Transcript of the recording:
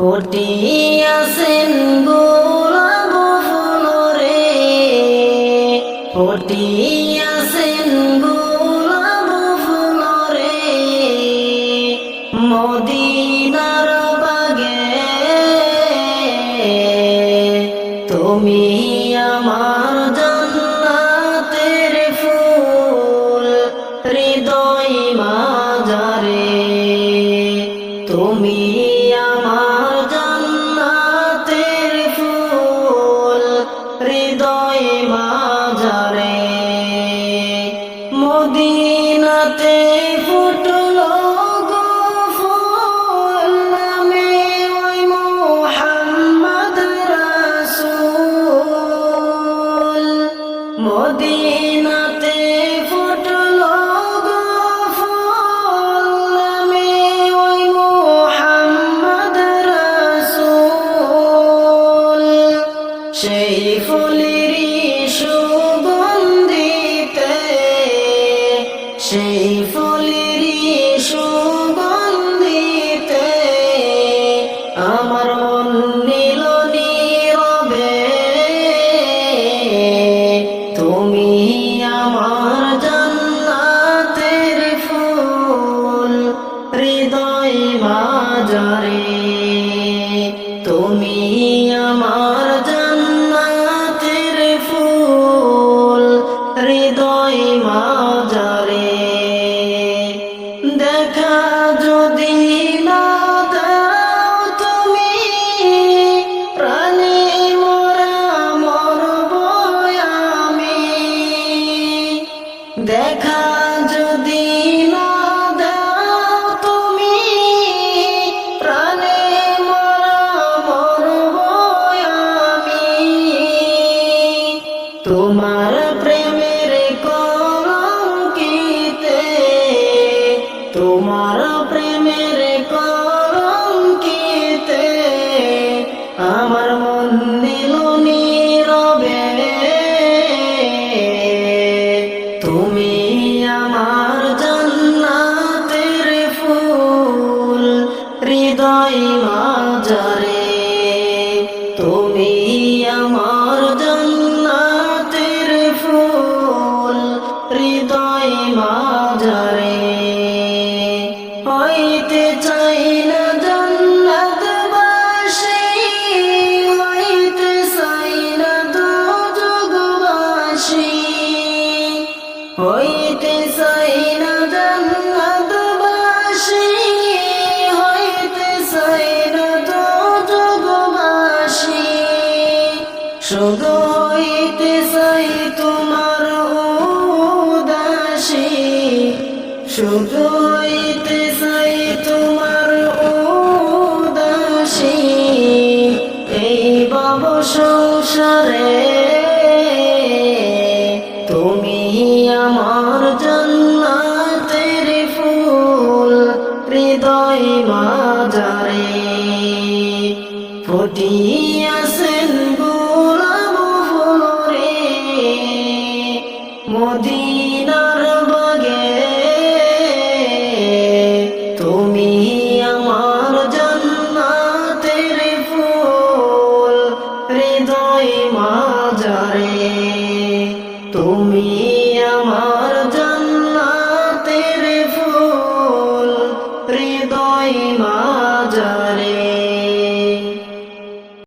ফুটিয়াছেন গোলাপ ফুলরে। ফুটিয়াছেন গোলাপ ফুলরে। মদিনার বাগে তুমি মদিনাতে ফুটলো সেই ফুলেরই সুগন্ধিতে আমার মন নীল নীরবে। তুমি আমার জান্নাতের ফুল, হৃদয় মাজারে তুমি আমার দেখা যদি না তুমি প্রাণে মরা মরব আমি। তোমার প্রেমের কলঙ্কিতে তোমার তুমি আমার জন্নাতের ফুল হৃদয় মাজারে শুধু চাই তোমার উদাসী। শুধু চাই তোমার উদাসী। এই বাব সংসারে তুমি আমার জান্নাতের ফুল, হৃদয় মাজারে ফুটিয়া হৃদয় মাজারে তুমি আমার জন্নাতের ফুল হৃদয় মা